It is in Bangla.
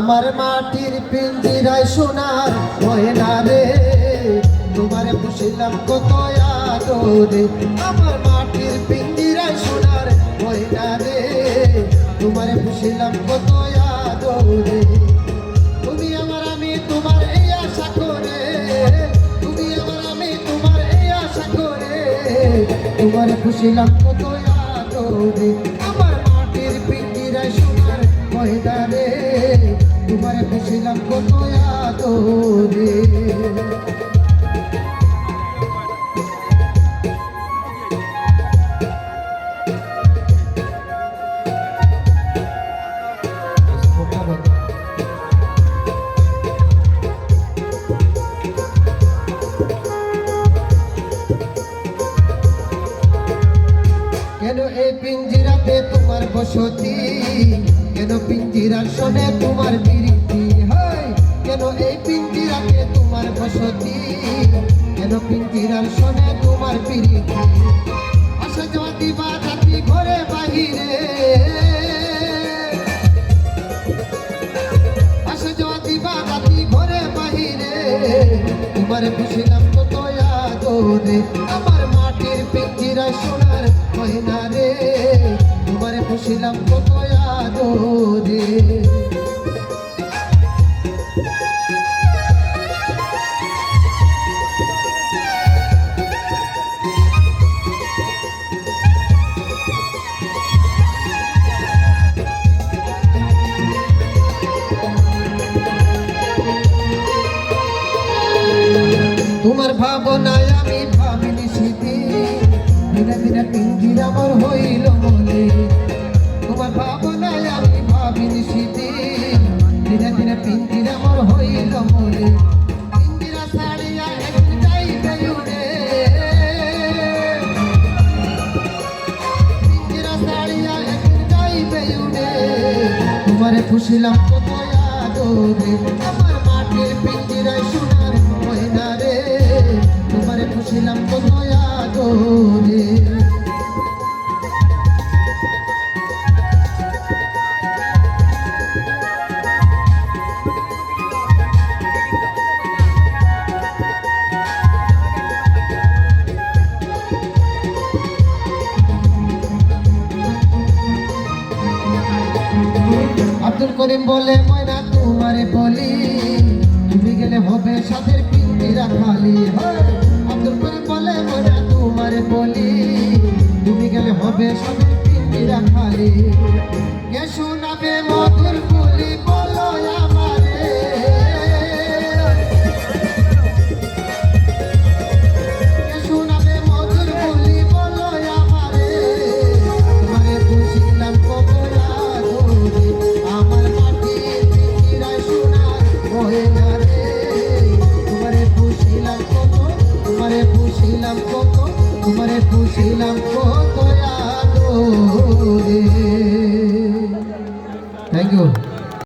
আমার মাটির পিঞ্জিরায় সোনার ময়না রে। তোমারে পুষিলাম কত আদরে। আমার মাটির পিঞ্জিরায় সোনার ময়না রে। তোমারে পুষিলাম কত আদরে। তুমি আমার আমি, তোমার এই আশা করে। তুমি আমার আমি, তোমার এই আশা করে। তোমারে পুষিলাম কত আদরে। আমার মাটির পিঞ্জিরায় সোনার ময়না এই পিঞ্জিরাতে তোমার বসতি? কেন পিঞ্জিরার শোনে তোমার বিরতি কেন পিঞ্জিরার শোনে তোমার বিরতি আসা যাওয়া দিবা রাতি ঘরে বাহিরে। আসা যাওয়া দিবা রাতি ঘরে বাহিরে। তোমার খুশিলাম কত আদরে আমার মাটির পিঞ্জিরা সোনার ময়না রে। তোমার খুশিলাম কত আদরে তোমার ভাবনায় আমি ভাবিনি স্মৃতি। দিনে দিনে পিঞ্জির আমার হইল মনে। তোমার ভাবনায় আমি ভাবিনি স্মৃতি। দিনে দিনে পিঞ্জির আমার হইল মনে। খুশিলাম কত আদরে। করিম বলে, ময়না তোমারে বলি, তুমি গেলে হবে সাথের পিন্দিরা খালি হয়। আব্দুল করিম বলে, ময়না তোমারে বলি, তুমি গেলে হবে সাথের পিন্দিরা খালি কে শোনাবে বুঝিলাম কত আদরে। Thank you